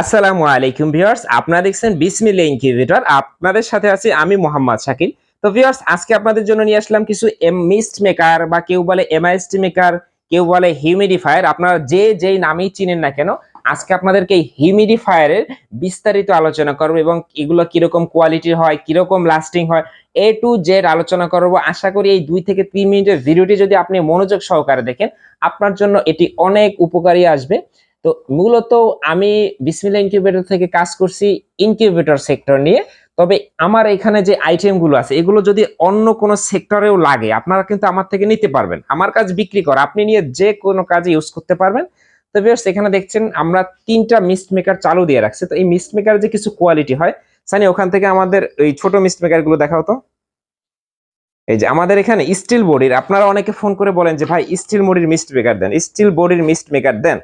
আসসালামু আলাইকুম ভিউয়ার্স, আপনারা দেখছেন বিসমিল্লা ইনকিউবেটর। আপনাদের সাথে আছি আমি মোহাম্মদ শাকিল। তো ভিউয়ার্স, আজকে আপনাদের জন্য নিয়ে আসলাম কিছু মিস্ট মেকার বা কেউ বলে এমআইএসটি মেকার, কেউ বলে হিউমিডিফায়ার। আপনারা যে যেই নামেই চিনেন না কেন, আজকে আপনাদেরকে হিউমিডিফায়ারের বিস্তারিত আলোচনা করব এবং এগুলো কীরকম কোয়ালিটির হয়, কীরকম লাস্টিং হয়, এ টু জেড আলোচনা করব। আশা করি এই দুই থেকে তিন মিনিটের ভিডিওটি যদি আপনি মনোযোগ সহকারে দেখেন, আপনার জন্য এটি অনেক উপকারী আসবে। তো মূলত আমি বিসমিল্লা ইনকিউবেটর থেকে কাজ করছি ইনকিউবেটর সেক্টর নিয়ে। তবে আমার এখানে যে আইটেমগুলো আছে, এগুলো যদি অন্য কোনো সেক্টরেও লাগে, আপনারা কিন্তু আমার থেকে নিতে পারবেন। আমার কাজ বিক্রি করা, আপনি নিয়ে যে কোনো কাজে ইউজ করতে পারবেন। তো ভিউয়ার্স এখানে দেখছেন আমরা তিনটা মিস্ট মেকার চালু দিয়ে রাখছি। তো এই মিস্ট মেকার যে কিছু কোয়ালিটি হয়, সানি, ওখান থেকে আমাদের এই ছোট মিস্ট মেকারগুলো দেখাও তো। এই যে আমাদের এখানে স্টিল বডির আপনারা অনেকে ফোন করে বলেন যে, ভাই স্টিল বডির মিস্ট মেকার দেন। স্টিল বডির মিস্ট মেকার দেন।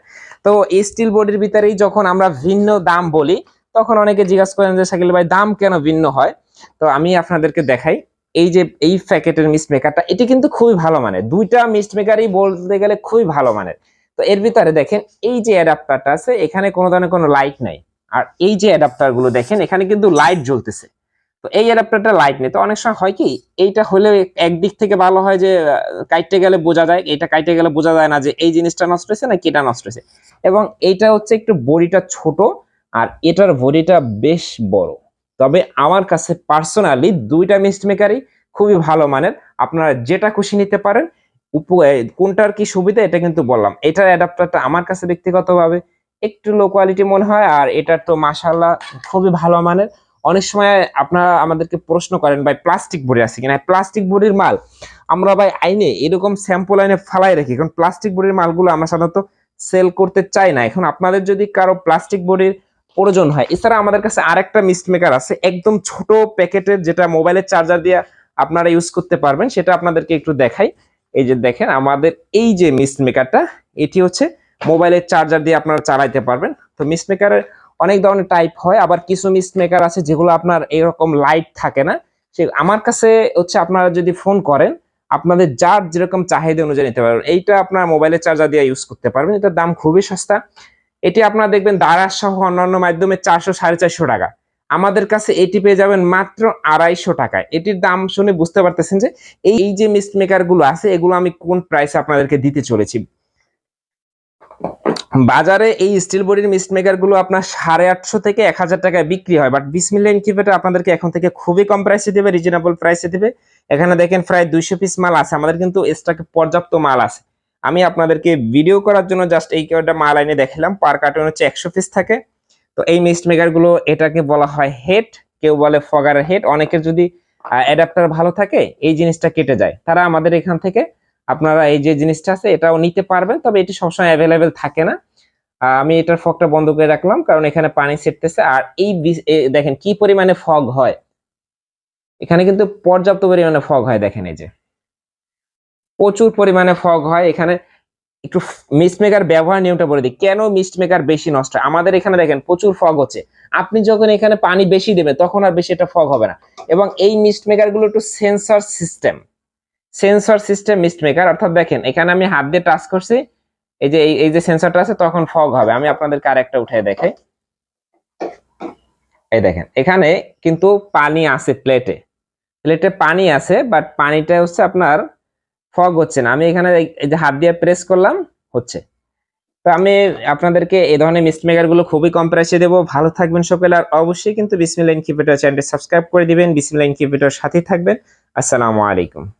তো স্টিল বডির ভিতরেই যখন আমরা ভিন্ন দাম বলি, তখন অনেকে জিজ্ঞাসা করেন যে, শাকিল ভাই, দাম কেন ভিন্ন হয়? তো আমি আপনাদেরকে দেখাই। এই যে, এই প্যাকেটের মিস্ট মেকারটা এটি কিন্তু খুবই ভালো মানের। দুইটা মিস্ট মেকারই বলতে গেলে খুবই ভালো মানের। তো এর ভিতরে দেখেন, এই যে অ্যাডাপ্টারটা আছে, এখানে কোনো ধরনের কোনো লাইট নাই। আর এই যে অ্যাডাপ্টারগুলো দেখেন, এখানে কিন্তু লাইট জ্বলতেছে। তো এই অ্যাডাপ্টারটা লাইট নেই। তো অনেক সময় হয় কি, এইটা হলে একদিক থেকে ভালো হয় যে, কাইটে গেলে বোঝা যায় এটা কাইটে গেলে বোঝা যায় না যে, এই জিনিসটা নষ্ট হয়েছে না কেটা নষ্ট হয়েছে। এবং এইটা হচ্ছে একটু বডিটা ছোট, আর এটার বডিটা বেশ বড়। তবে আমার কাছে পার্সোনালি দুইটা মিস্ট মেকারই খুবই ভালো মানের। আপনারা যেটা খুশি নিতে পারেন, উপ- কোনটার কি সুবিধা এটা কিন্তু বললাম। এটার অ্যাডাপ্টারটা আমার কাছে ব্যক্তিগতভাবে একটু লো কোয়ালিটি মনে হয়, আর এটার তো মাশাল্লাহ খুবই ভালো মানের। অনেক সময় আপনারা আমাদেরকে প্রশ্ন করেন, ভাই প্লাস্টিক বডি আছে কিনা? প্লাস্টিক বডির মাল। আমরা, ভাই, আইনে এরকম স্যাম্পল আইনে ফালাই রাখি। কারণ প্লাস্টিক বডির মালগুলো আমরা সাধারণত সেল করতে চাই না। এখন আপনাদের যদি কারও প্লাস্টিক বডির প্রয়োজন হয়, এছাড়া আমাদের কাছে আরেকটা মিস্ট মেকার আছে, একদম ছোট প্যাকেটের যেটা মোবাইলের চার্জার দিয়ে আপনারা ইউজ করতে পারবেন, সেটা আপনাদেরকে একটু দেখাই। এই যে দেখেন, আমাদের এই যে মিস্ট মেকারটা এটি হচ্ছে মোবাইলের চার্জার দিয়ে আপনারা চালাইতে পারবেন। তো মিস্ট মেকারের অনেক ধরনের টাইপ হয়, আবার কিছু মিস্ট মেকার আছে যেগুলো আপনার এরকম লাইট থাকে না। সে আমার কাছে হচ্ছে আপনারা যদি ফোন করেন, আপনাদের যার যেরকম চাহিদা অনুযায়ী নিতে পারবেন। এইটা আপনার মোবাইলের চার্জার দিয়ে ইউজ করতে পারবেন। এটার দাম খুবই সস্তা। এটি আপনারা দেখবেন দারাজ সহ অন্যান্য মাধ্যমে চারশো সাড়ে চারশো টাকা। আমাদের কাছে এটি পেয়ে যাবেন মাত্র আড়াইশো টাকায়। এটির দাম শুনে বুঝতে পারতেছেন যে এই যে মিস্ট মেকারগুলো আছে, এগুলো আমি কোন প্রাইসে আপনাদেরকে দিতে চলেছি। বাজারে এই স্টিল বডির মিস্ট মেকারগুলো আপনার সাড়ে আটশো থেকে এক হাজার টাকায় বিক্রি হয়। বাট বিসমিল্লা ইনকিউবেটর আপনাদেরকে এখন থেকে খুবই কম প্রাইসে দেবে রিজনেবল প্রাইসে দেবে। এখানে দেখেন প্রায় দুইশো পিস মাল আছে, আমাদের কিন্তু স্টকে পর্যাপ্ত মাল আছে। আমি আপনাদেরকে ভিডিও করার জন্য জাস্ট এই কয়টা মাল এনে দেখালাম। পার কার্টুন হচ্ছে একশো পিস থাকে। তো এই মিস্ট মেকারগুলো এটাকে বলা হয় হেড কেউ বলে ফগারের হেড অনেকের যদি অ্যাডাপ্টার ভালো থাকে, এই জিনিসটা কেটে যায়। তারা আমাদের এখান থেকে আপনারা এই যে জিনিসটা আছে, এটাও নিতে পারবেন, তবে এটি সবসময় অ্যাভেলেবেল থাকে না। আমি এটার ফগটা বন্ধ করে রাখলাম, কারণ এখানে পানি ছেড়তেছে আর এই দেখেন কি পরিমাণে ফগ হয়। এখানে কিন্তু পর্যাপ্ত পরিমাণে ফগ হয়, দেখেন এই যে। প্রচুর পরিমাণে ফগ হয়। এখানে একটু মিস্ট মেকার ব্যবহার নিয়মটা বলে দিই। কেন মিস্ট মেকার বেশি নষ্ট? হয় আমাদের এখানে দেখেন প্রচুর ফগ হচ্ছে। আপনি যখন এখানে পানি বেশি দেবেন, তখন আর বেশি এটা ফগ হবে না। এবং এই মিস্ট মেকারগুলো একটু sensor system sensor system mist maker অর্থাৎ দেখেন, এখানে আমি হাত দিয়ে টাচ করছি, এই যে, এই- যে সেন্সরটা আছে, তখন ফগ হবে। আমি আপনাদেরকে আরেকটা উঠে দেখাই। এই দেখেন, এখানে কিন্তু পানি আছে প্লেটে। প্লেটে পানি আছে বাট পানিটা হচ্ছে আপনার ফগ হচ্ছে না। আমি এখানে এই- যে হাত দিয়ে প্রেস করলাম, হচ্ছে। তো আমি আপনাদেরকে এই ধরনের মিস্ট মেকারগুলো খুবই কম প্রাইসে দেবো। ভালো থাকবেন সকলে, আর অবশ্যই কিন্তু বিসমিল্লা ইনকিউবেটর চ্যানেলটি সাবস্ক্রাইব করে দিবেন। বিসমিল্লা ইনকিউবেটর সাথে থাকবেন। আসসালামু আলাইকুম।